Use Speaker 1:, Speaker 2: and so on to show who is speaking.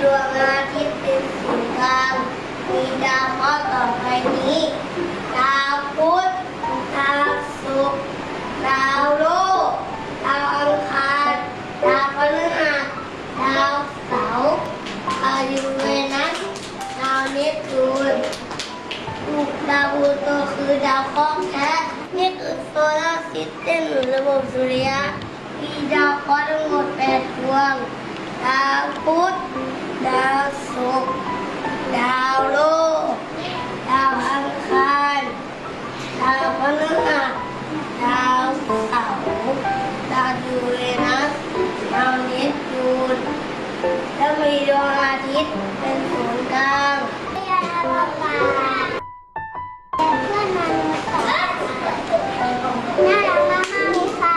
Speaker 1: ดวงอาทิตย์เป็นศูนย์กลามีดาวเคราะห์ต่อไปนี้ ดาวพุธ ดาวศุกร์ ดาวโลก ดาวอังคาร ดาวพฤหัส ดาวเสาร์ดาวยุเรนัส ดาวเนปจูนดาวบูโตคือดาวเคราะห์แท้นี่คือโซลาร์ซิสเต็มหรือระบบสุริยะ มีดาวเคราะห์ทั้งหมดแปดดวงดาวพุธ ตเป็นศูนย์กลางพ
Speaker 2: ยาบาลเพื่อนมนุษย์น่ารักมากๆเลยค่ะ